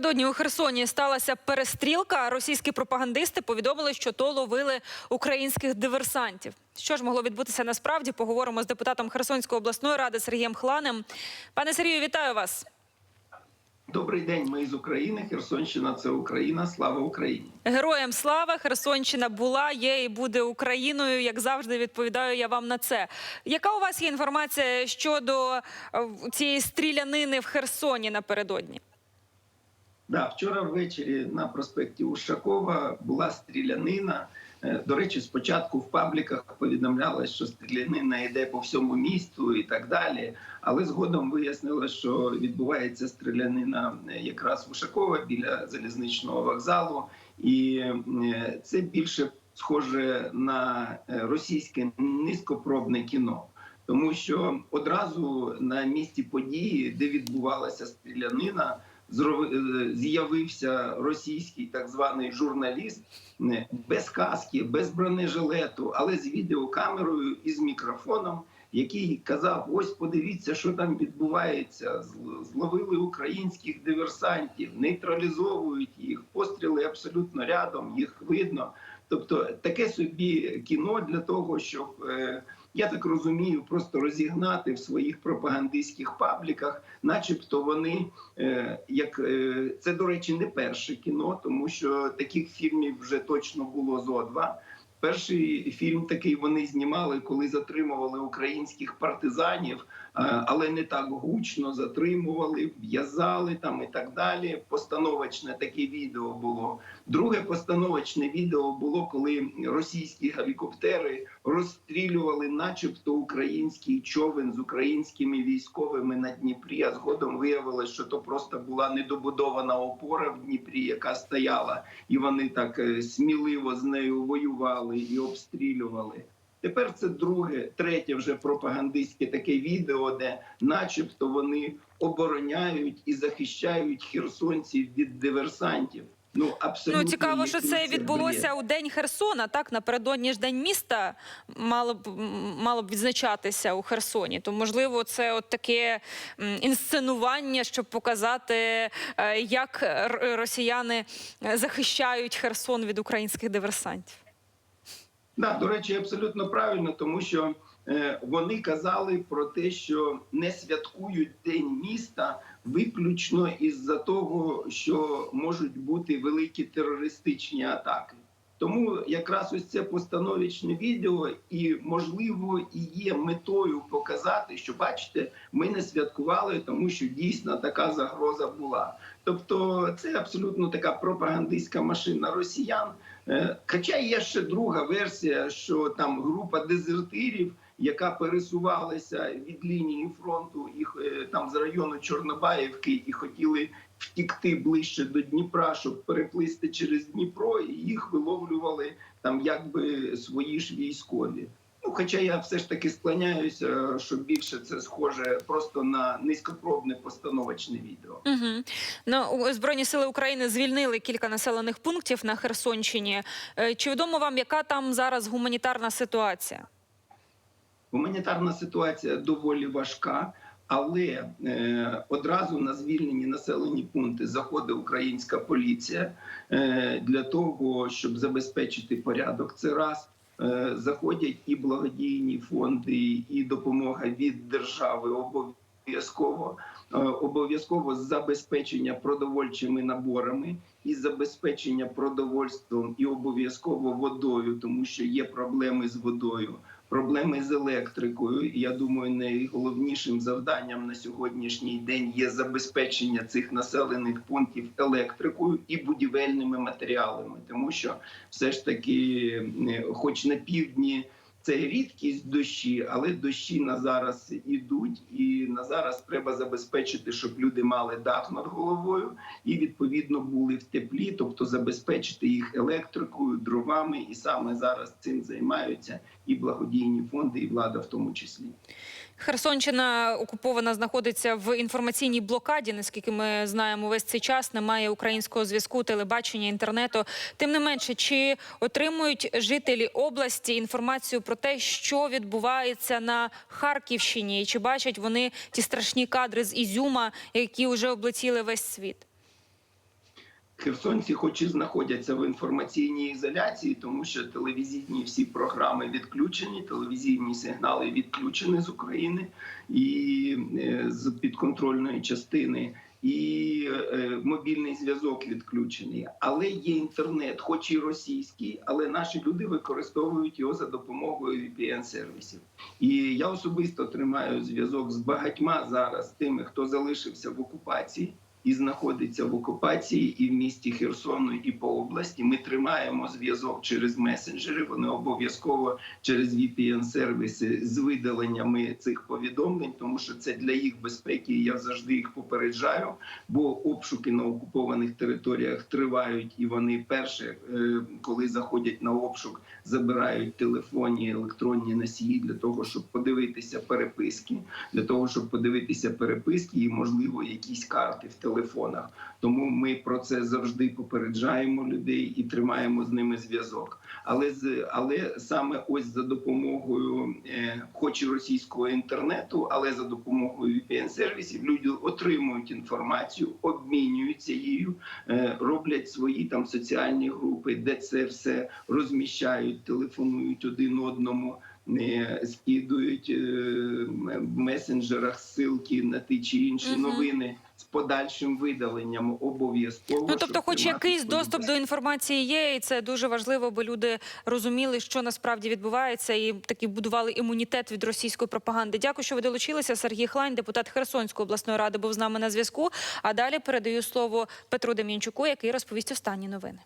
Напередодні у Херсоні сталася перестрілка. Російські пропагандисти повідомили, що то ловили українських диверсантів. Що ж могло відбутися насправді? Поговоримо з депутатом Херсонської обласної ради Сергієм Хланем. Пане Сергію, вітаю вас. Добрий день, ми з України. Херсонщина це Україна. Слава Україні! Героям слава! Херсонщина була, є і буде Україною. Як завжди, відповідаю я вам на це. Яка у вас є інформація щодо е, цієї стрілянини в Херсоні напередодні? Да, вчора ввечері на проспекті Ушакова була стрілянина. Е, До речі, спочатку в пабліках повідомлялось, що стрілянина йде по всьому місту і так далі. Але згодом вияснилось, що відбувається стрілянина е, якраз в Ушакова біля залізничного вокзалу, і е, це більше схоже на російське низькопробне кіно. Тому що одразу на місці події, де відбувалася стрілянина, з'явився російський так званий журналіст без каски, без бронежилету, але з відеокамерою і з мікрофоном, який казав: ось подивіться, що там відбувається. Зловили українських диверсантів, нейтралізовують їх, постріли абсолютно рядом, їх видно. Тобто таке собі кіно для того, щоб е, я так розумію, просто розігнати в своїх пропагандистських пабліках, начебто вони е, як е, це до речі, не перше кіно, тому що таких фільмів вже точно було зо два. Перший фільм такий вони знімали, коли затримували українських партизанів, е, але не так гучно затримували, в'язали там і так далі. Постановочне таке відео було. Друге постановочне відео було, коли російські гелікоптери розстрілювали, начебто, український човен з українськими військовими на Дніпрі. А згодом виявилось, що то просто була недобудована опора в Дніпрі, яка стояла, і вони так е, сміливо з нею воювали і обстрілювали. Тепер це друге, третє вже пропагандистське таке відео, де, начебто, вони обороняють і захищають херсонців від диверсантів. Ну абсолютно Ну цікаво, що це відбулося бред. у день Херсона. Так напередодні ж день міста мало б мало б відзначатися у Херсоні. То можливо, це от таке інсценування, щоб показати, е, як росіяни захищають Херсон від українських диверсантів. Да, до речі, абсолютно правильно, тому що е, вони казали про те, що не святкують день міста виключно із-за того, що можуть бути великі терористичні атаки. Тому якраз ось це постановічне відео, і можливо і є метою показати, що бачите, ми не святкували, тому що дійсно така загроза була. Тобто, це абсолютно така пропагандистська машина росіян. Е, Хоча є ще друга версія, що там група дезертирів, яка пересувалася від лінії фронту, їх е, там з району Чорнобаївки і хотіли втікти ближче до Дніпра, щоб переплисти через Дніпро, і їх виловлювали там якби свої ж військові. Ну, хоча я все ж таки склоняюся, що більше це схоже просто на низькопробне постановочне відео. Угу. Ну, Збройні сили України звільнили кілька населених пунктів на Херсонщині. Е, Чи відомо вам, яка там зараз гуманітарна ситуація? Гуманітарна ситуація доволі важка, але е, одразу на звільнені населені пункти заходить українська поліція е, для того, щоб забезпечити порядок. Це раз. Е, заходять і благодійні фонди, і допомога від держави обов'язково. Е, Обов'язково забезпечення продовольчими наборами і забезпечення продовольством, і обов'язково водою, тому що є проблеми з водою проблеми з електрикою. Я думаю, найголовнішим завданням на сьогоднішній день є забезпечення цих населених пунктів електрикою і будівельними матеріалами, тому що все ж таки, е, хоч на півдні. Це рідкість дощі, але дощі на зараз ідуть, і на зараз треба забезпечити, щоб люди мали дах над головою і відповідно були в теплі, тобто забезпечити їх електрикою, дровами, і саме зараз цим займаються і благодійні фонди, і влада в тому числі. Херсонщина окупована знаходиться в інформаційній блокаді. Наскільки ми знаємо, весь цей час немає українського зв'язку, телебачення, інтернету. Тим не менше, чи отримують жителі області інформацію про те, що відбувається на Харківщині, і чи бачать вони ті страшні кадри з Ізюма, які вже облетіли весь світ? Херсонці, хоч і знаходяться в інформаційній ізоляції, тому що телевізійні всі програми відключені, телевізійні сигнали відключені з України і е, з підконтрольної частини. І е, мобільний зв'язок відключений, але є інтернет, хоч і російський, але наші люди використовують його за допомогою VPN сервісів. І я особисто тримаю зв'язок з багатьма зараз тими, хто залишився в окупації і знаходиться в окупації, і в місті Херсону, і по області. Ми тримаємо зв'язок через месенджери. Вони обов'язково через VPN сервіси з видаленнями цих повідомлень, тому що це для їх безпеки. Я завжди їх попереджаю. Бо обшуки на окупованих територіях тривають, і вони перше, е, коли заходять на обшук, забирають телефонні електронні носії для того, щоб подивитися переписки, для того, щоб подивитися переписки і, можливо, якісь карти в телефонах. Тому ми про це завжди попереджаємо людей і тримаємо з ними зв'язок. Але але саме ось за допомогою, е, хоч і російського інтернету, але за допомогою VPN сервісів люди отримують інформацію, обмінюються її, е, роблять свої там соціальні групи, де це все розміщають, телефонують один одному. Скидують е, в месенджерах ссылки на ті чи інші Мгм. новини з подальшим видаленням обов'язково. Ну тобто, хоч якийсь доступ до інформації є, і це дуже важливо, аби люди розуміли, що насправді відбувається, і таки будували імунітет від російської пропаганди. Дякую, що ви долучилися. Сергій Хлань, депутат Херсонської обласної ради, був з нами на зв'язку. А далі передаю слово Петру Дем'янчуку, який розповість останні новини.